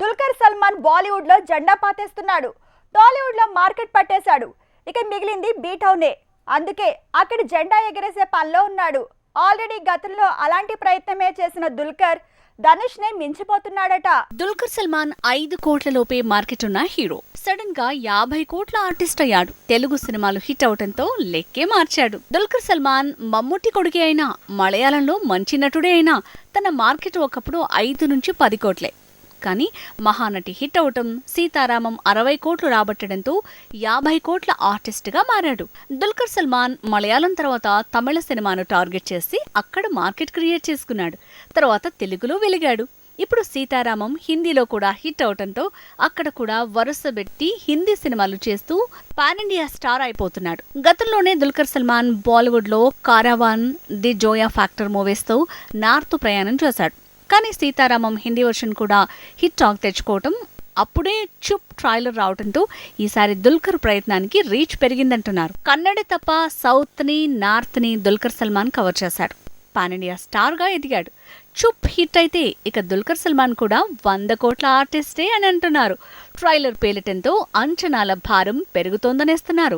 దుల్కర్ సల్మాన్ బాలీవుడ్లో జెండా పాతేస్తున్నాడు. టాలీవుడ్లో మార్కెట్ పట్టేశాడు. ఇక మిగిలింది బీటౌనే. అందుకే అక్కడ జెండా ఎగరేసే పనిలో ఉన్నాడు. ఆల్రెడీ గతంలో అలాంటి ప్రయత్నమే చేసిన దుల్కర్ ధనుష్ నే మించిపోతున్నాడట. దుల్కర్ సల్మాన్ ఐదు కోట్ల లోపే మార్కెట్ ఉన్న హీరో. సడన్గా యాభై కోట్ల ఆర్టిస్ట్ అయ్యాడు. తెలుగు సినిమాలు హిట్ అవటంతో లెక్కే మార్చాడు. దుల్కర్ సల్మాన్ మమ్ముట్టి కొడుకే అయినా మలయాళంలో మంచి నటుడే అయినా తన మార్కెట్ ఒకప్పుడు ఐదు నుంచి పది కోట్లే. కానీ మహానటి హిట్ అవటం సీతారామం అరవై కోట్లు రాబట్టడంతో యాభై కోట్ల ఆర్టిస్ట్గా మారాడు. దుల్కర్ సల్మాన్ మలయాళం తర్వాత తమిళ సినిమాను టార్గెట్ చేసి అక్కడ మార్కెట్ క్రియేట్ చేసుకున్నాడు. తర్వాత తెలుగులో వెలిగాడు. ఇప్పుడు సీతారామం హిందీలో కూడా హిట్ అవటంతో అక్కడ కూడా వరుస పెట్టి హిందీ సినిమాలు చేస్తూ పాన్ ఇండియా స్టార్ అయిపోతున్నాడు. గతంలోనే దుల్కర్ సల్మాన్ బాలీవుడ్లో కారావాన్ ది జోయా ఫ్యాక్టర్ మూవీస్తో నార్త్ ప్రయాణం చేశాడు. కానీ సీతారామం హిందీ వర్షన్ కూడా హిట్ టాక్ తెచ్చుకోవటం అప్పుడే చుప్ ట్రైలర్ రావడంతో ఈసారి దుల్కర్ ప్రయత్నానికి రీచ్ పెరిగిందంటున్నారు. కన్నడ తప్ప సౌత్ని నార్త్ని దుల్కర్ సల్మాన్ కవర్ చేశాడు. పాన్ ఇండియా స్టార్గా ఎదిగాడు. చుప్ హిట్ అయితే ఇక దుల్కర్ సల్మాన్ కూడా వంద కోట్ల ఆర్టిస్టే అని అంటున్నారు. ట్రైలర్ పేలటంతో అంచనాల భారం పెరుగుతోందనేస్తున్నారు.